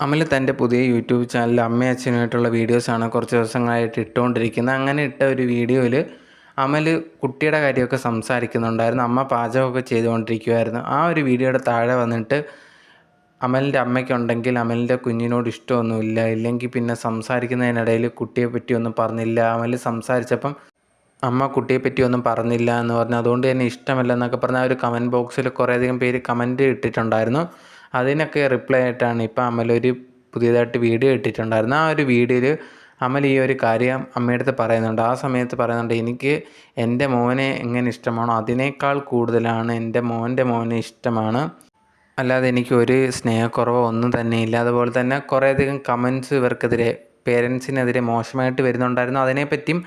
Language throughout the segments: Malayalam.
അമൽ തന്റെ പുതിയ യൂട്യൂബ് ചാനലിൽ അമ്മയും അച്ഛനുമായിട്ടുള്ള വീഡിയോസാണ് കുറച്ച് ദിവസങ്ങളായിട്ട് ഇട്ടുകൊണ്ടിരിക്കുന്നത് അങ്ങനെ ഇട്ട ഒരു വീഡിയോയിൽ അമൽ കുട്ടിയുടെ കാര്യമൊക്കെ സംസാരിക്കുന്നുണ്ടായിരുന്നു. അമ്മ പാചകമൊക്കെ ചെയ്തുകൊണ്ടിരിക്കുമായിരുന്നു ആ ഒരു വീഡിയോയുടെ താഴെ വന്നിട്ട് അമലിന്റെ അമ്മയ്ക്കുണ്ടെങ്കിൽ അമലിന്റെ കുഞ്ഞിനോട് ഇഷ്ടമൊന്നുമില്ല ഇല്ലെങ്കിൽ പിന്നെ സംസാരിക്കുന്നതിനിടയിൽ കുട്ടിയെ പറ്റിയൊന്നും പറഞ്ഞില്ല. അമൽ സംസാരിച്ചപ്പം അമ്മ കുട്ടിയെ പറ്റിയൊന്നും പറഞ്ഞില്ല എന്ന് പറഞ്ഞു. അതുകൊണ്ട് തന്നെ ഇഷ്ടമല്ല എന്നൊക്കെ പറഞ്ഞ ആ ഒരു കമന്റ് ബോക്സിൽ കുറേയധികം പേര് കമന്റ് ഇട്ടിട്ടുണ്ടായിരുന്നു. അതിനൊക്കെ റിപ്ലൈ ആയിട്ടാണ് ഇപ്പോൾ അമലൊരു പുതിയതായിട്ട് വീഡിയോ ഇട്ടിട്ടുണ്ടായിരുന്നു ആ ഒരു വീഡിയോയിൽ അമൽ ഈ ഒരു കാര്യം അമ്മയുടെ അടുത്ത് പറയുന്നുണ്ട്. ആ സമയത്ത് പറയുന്നുണ്ട് എനിക്ക് എന്റെ മോനെ എങ്ങനെ ഇഷ്ടമാണോ അതിനേക്കാൾ കൂടുതലാണ് എന്റെ മോന്റെ മോനെ ഇഷ്ടമാണ്. അല്ലാതെ എനിക്ക് ഒരു സ്നേഹക്കുറവോ ഒന്നും തന്നെ ഇല്ല. അതുപോലെ തന്നെ കുറേയധികം കമൻസ് ഇവർക്കെതിരെ പേരൻസിനെതിരെ മോശമായിട്ട് വരുന്നുണ്ടായിരുന്നു. അതിനെപ്പറ്റിയും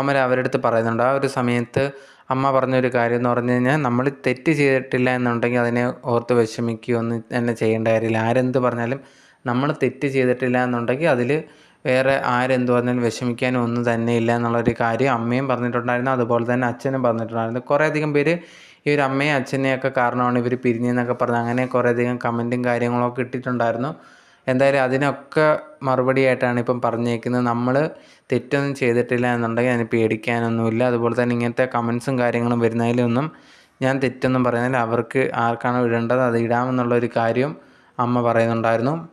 അമൽ അവരടുത്ത് പറയുന്നുണ്ട്. ആ ഒരു സമയത്ത് അമ്മ പറഞ്ഞൊരു കാര്യം എന്ന് പറഞ്ഞു കഴിഞ്ഞാൽ നമ്മൾ തെറ്റ് ചെയ്തിട്ടില്ല എന്നുണ്ടെങ്കിൽ അതിനെ ഓർത്ത് വിഷമിക്കുകയൊന്നും തന്നെ ചെയ്യേണ്ട കാര്യമില്ല. ആരെന്ത് പറഞ്ഞാലും നമ്മൾ തെറ്റ് ചെയ്തിട്ടില്ല എന്നുണ്ടെങ്കിൽ അതിൽ വേറെ ആരെന്ത് പറഞ്ഞാലും വിഷമിക്കാനും ഒന്നും തന്നെ ഇല്ല എന്നുള്ളൊരു കാര്യം അമ്മയും പറഞ്ഞിട്ടുണ്ടായിരുന്നു. അതുപോലെ തന്നെ അച്ഛനും പറഞ്ഞിട്ടുണ്ടായിരുന്നു. കുറേയധികം പേര് ഈ ഒരു അമ്മയും അച്ഛനെയൊക്കെ കാരണമാണ് ഇവർ പിരിഞ്ഞെന്നൊക്കെ പറഞ്ഞ് അങ്ങനെ കുറേയധികം കമന്റും കാര്യങ്ങളൊക്കെ ഇട്ടിട്ടുണ്ടായിരുന്നു. എന്തായാലും അതിനൊക്കെ മറുപടിയായിട്ടാണ് ഇപ്പം പറഞ്ഞേക്കുന്നത്. നമ്മൾ തെറ്റൊന്നും ചെയ്തിട്ടില്ല എന്നുണ്ടെങ്കിൽ അതിന് പേടിക്കാനൊന്നുമില്ല. അതുപോലെ തന്നെ ഇങ്ങനത്തെ കമൻസും കാര്യങ്ങളും വരുന്നതിലൊന്നും ഞാൻ തെറ്റൊന്നും പറയുന്നില്ല. അവർക്ക് ആർക്കാണോ ഇടേണ്ടത് അത് ഇടാമെന്നുള്ളൊരു കാര്യം അമ്മ പറയുന്നുണ്ടായിരുന്നു.